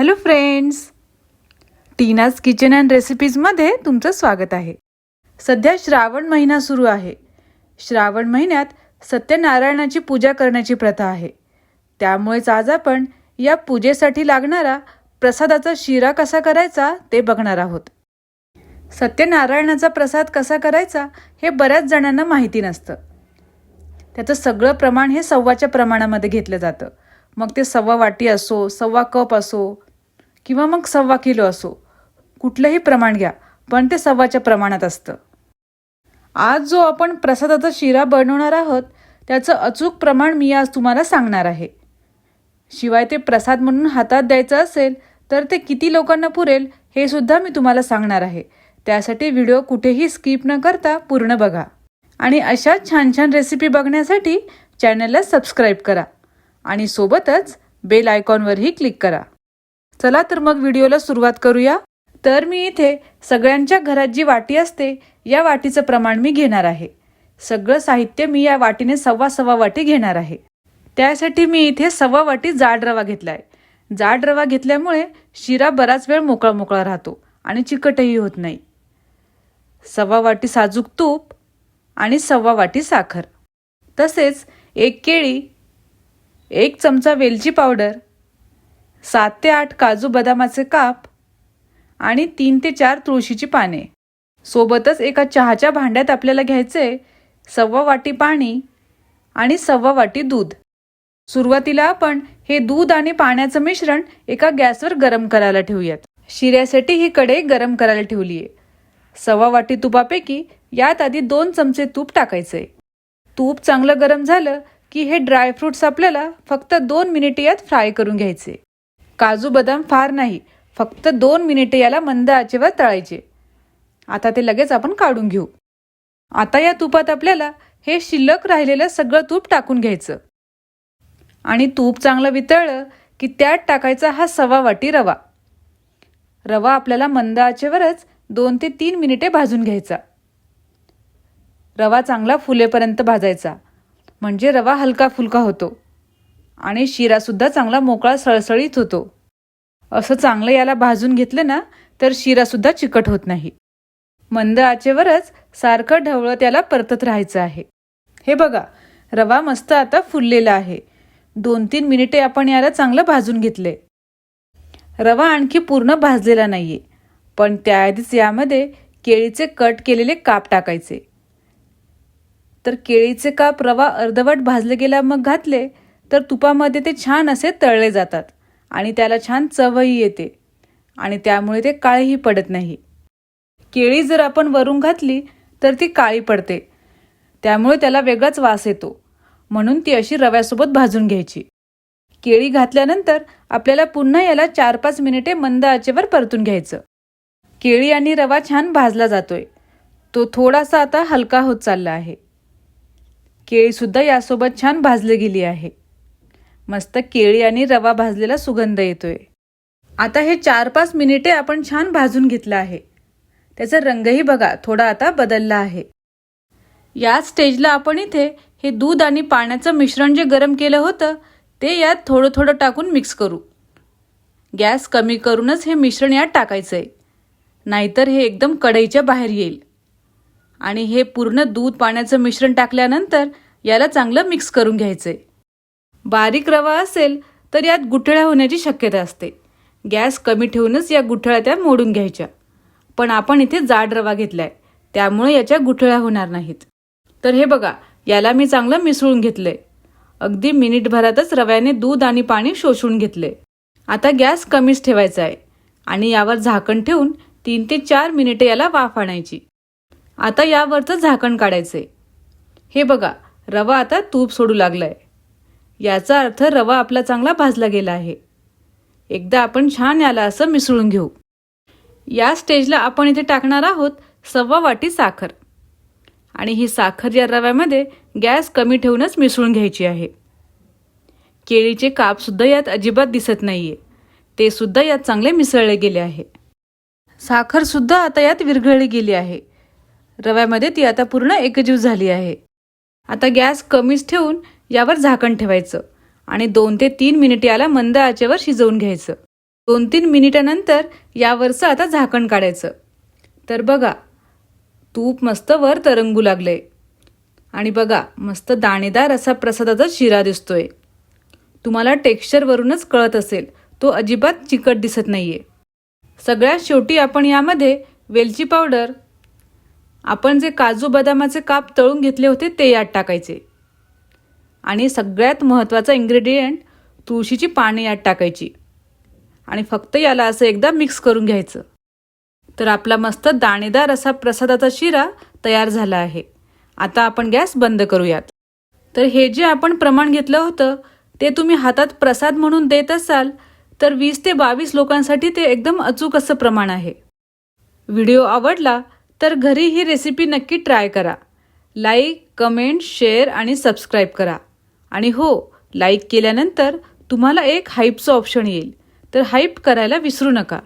Hello friends Tina's kitchen and रेसिपीजमध्ये तुमचं स्वागत आहे. सध्या श्रावण महिना सुरू आहे. श्रावण महिन्यात सत्यनारायणाची पूजा करण्याची प्रथा आहे. त्यामुळेच आज आपण या पूजेसाठी लागणारा प्रसादाचा शिरा कसा करायचा ते बघणार आहोत. सत्यनारायणाचा प्रसाद कसा करायचा हे बऱ्याच जणांना माहिती नसतं. त्याचं सगळं प्रमाण हे सव्वाच्या प्रमाणामध्ये घेतलं जातं. मग ते सव्वा वाटी असो सव्वा कप असो किंवा मग सव्वा किलो असो. कुठलंही प्रमाण घ्या पण ते सव्वाच्या प्रमाणात असतं. आज जो आपण प्रसादाचा शिरा बनवणार आहोत त्याचं अचूक प्रमाण मी आज तुम्हाला सांगणार आहे. शिवाय ते प्रसाद म्हणून हातात द्यायचं असेल तर ते किती लोकांना पुरेल हे सुद्धा मी तुम्हाला सांगणार आहे. त्यासाठी व्हिडिओ कुठेही स्किप न करता पूर्ण बघा. आणि अशा छान छान रेसिपी बघण्यासाठी चॅनलला सबस्क्राईब करा. आणि सोबतच बेल आयकॉनवरही क्लिक करा. चला तर मग व्हिडिओला सुरुवात करूया. तर मी इथे सगळ्यांच्या घरात जी वाटी असते या वाटीचं प्रमाण मी घेणार आहे. सगळं साहित्य मी या वाटीने सव्वा सव्वा वाटी घेणार आहे. त्यासाठी मी इथे सव्वा वाटी जाड रवा घेतला आहे जाड रवा घेतल्यामुळे शिरा बराच वेळ मोकळा मोकळा राहतो आणि चिकटही होत नाही. सव्वा वाटी साजूक तूप आणि सव्वा वाटी साखर. तसेच एक केळी एक चमचा वेलची पावडर सात ते आठ काजू बदामाचे काप आणि तीन ते चार तुळशीची पाने. सोबतच एका चहाच्या भांड्यात आपल्याला घ्यायचे सव्वा वाटी पाणी आणि सव्वा वाटी दूध. सुरुवातीला आपण हे दूध आणि पाण्याचं मिश्रण एका गॅसवर गरम करायला ठेवूयात. शिऱ्यासाठी ही कढई गरम करायला ठेवली आहे सव्वा वाटी तुपापैकी यात आधी दोन चमचे तूप टाकायचे. तूप चांगलं गरम झालं की हे ड्रायफ्रुट्स आपल्याला फक्त दोन मिनिटे यात फ्राय करून घ्यायचे. काजू बदाम फार नाही. फक्त दोन मिनिटे याला मंद आचेवर तळायचे. आता ते लगेच आपण काढून घेऊ. आता या तुपात आपल्याला हे शिल्लक राहिलेलं सगळं तूप टाकून घ्यायचं. आणि तूप चांगलं वितळलं की त्यात टाकायचा हा सवा वाटी रवा. रवा आपल्याला मंद आचेवरच दोन ते तीन मिनिटे भाजून घ्यायचा. रवा चांगला फुलेपर्यंत भाजायचा. म्हणजे रवा हलका फुलका होतो. आणि शिरासुद्धा चांगला मोकळा सळसळीत होतो. असं चांगलं याला भाजून घेतलं ना तर शिरासुद्धा चिकट होत नाही. मंद आचेवरच सारखं ढवळं त्याला परतत राहायचं आहे. हे बघा रवा मस्त आता फुललेला आहे. दोन तीन मिनिटे आपण याला चांगलं भाजून घेतले. रवा आणखी पूर्ण भाजलेला नाहीये पण त्याआधीच यामध्ये केळीचे कट केलेले काप टाकायचे. तर केळीचे काप रवा अर्धवट भाजले गेला मग घातले तर तुपामध्ये ते छान असे तळले जातात आणि त्याला छान चवही येते आणि त्यामुळे ते काळेही पडत नाही. केळी जर आपण वरून घातली तर ती काळी पडते. त्यामुळे त्याला वेगळाच वास येतो. म्हणून ती अशी रव्यासोबत भाजून घ्यायची. केळी घातल्यानंतर आपल्याला पुन्हा याला चार पाच मिनिटे मंद आचेवर परतून घ्यायचं. केळी आणि रवा छान भाजला जातोय. तो थोडासा आता हलका होत चालला आहे. केळीसुद्धा यासोबत छान भाजली गेली आहे. मस्त केळी आणि रवा भाजलेला सुगंध येतोय. आता हे चार पाच मिनिटे आपण छान भाजून घेतलं आहे. त्याचा रंगही बघा थोडा आता बदलला आहे. या स्टेजला आपण इथे हे दूध आणि पाण्याचं मिश्रण जे गरम केलं होतं ते यात थोडं थोडं टाकून मिक्स करू. गॅस कमी करूनच हे मिश्रण यात टाकायचं आहे नाहीतर हे एकदम कढईच्या बाहेर येईल. आणि हे पूर्ण दूध पाण्याचं मिश्रण टाकल्यानंतर याला चांगलं मिक्स करून घ्यायचं आहे बारीक रवा असेल तर यात गुठळ्या होण्याची शक्यता असते. गॅस कमी ठेवूनच या गुठळ्या त्या मोडून घ्यायच्या. पण आपण इथे जाड रवा घेतलाय त्यामुळे याच्या गुठळ्या होणार नाहीत. तर हे बघा याला मी चांगलं मिसळून घेतलंय. अगदी मिनिटभरातच रव्याने दूध आणि पाणी शोषून घेतले. आता गॅस कमीच ठेवायचा आहे आणि यावर झाकण ठेवून तीन ते चार मिनिटे याला वाफ आणायची. आता यावरचं झाकण काढायचंय. हे बघा रवा आता तूप सोडू लागलाय. याचा अर्थ रवा आपला चांगला भाजला गेला आहे. एकदा आपण छान याला असं मिसळून घेऊ. या स्टेजला आपण इथे टाकणार आहोत सव्वा वाटी साखर. आणि ही साखर या रव्यामध्ये गॅस कमी ठेवूनच मिसळून घ्यायची आहे. केळीचे कापसुद्धा यात अजिबात दिसत नाही आहे ते सुद्धा यात चांगले मिसळले गेले आहे. साखर सुद्धा आता यात विरघळली गेली आहे. रव्यामध्ये ती आता पूर्ण एकजीव झाली आहे. आता गॅस कमीच ठेवून यावर झाकण ठेवायचं आणि दोन ते तीन मिनिट याला मंद आचेवर शिजवून घ्यायचं. दोन तीन मिनिटानंतर यावरचं आता झाकण काढायचं. तर बघा तूप मस्त वर तरंगू लागले आणि बघा मस्त दाणेदार असा प्रसादाचा शिरा दिसतोय. तुम्हाला टेक्स्चरवरूनच कळत असेल तो अजिबात चिकट दिसत नाहीये. सगळ्यात शेवटी आपण यामध्ये वेलची पावडर आपण जे काजू बदामाचे काप तळून घेतले होते ते यात टाकायचे. आणि सगळ्यात महत्त्वाचा इन्ग्रेडियंट तुळशीची पाने यात टाकायची. आणि फक्त याला असं एकदा मिक्स करून घ्यायचं. तर आपला मस्त दाणेदार असा प्रसादाचा शिरा तयार झाला आहे. आता आपण गॅस बंद करूयात. तर हे जे आपण प्रमाण घेतलं होतं ते तुम्ही हातात प्रसाद म्हणून देत असाल तर वीस ते बावीस लोकांसाठी ते एकदम अचूक असं प्रमाण आहे. व्हिडिओ आवडला तर घरी ही रेसिपी नक्की ट्राय करा. लाईक कमेंट शेअर आणि सबस्क्राईब करा. आणि हो लाईक केल्यानंतर तुम्हाला एक हाईपचं ऑप्शन येईल. तर हाईप करायला विसरू नका.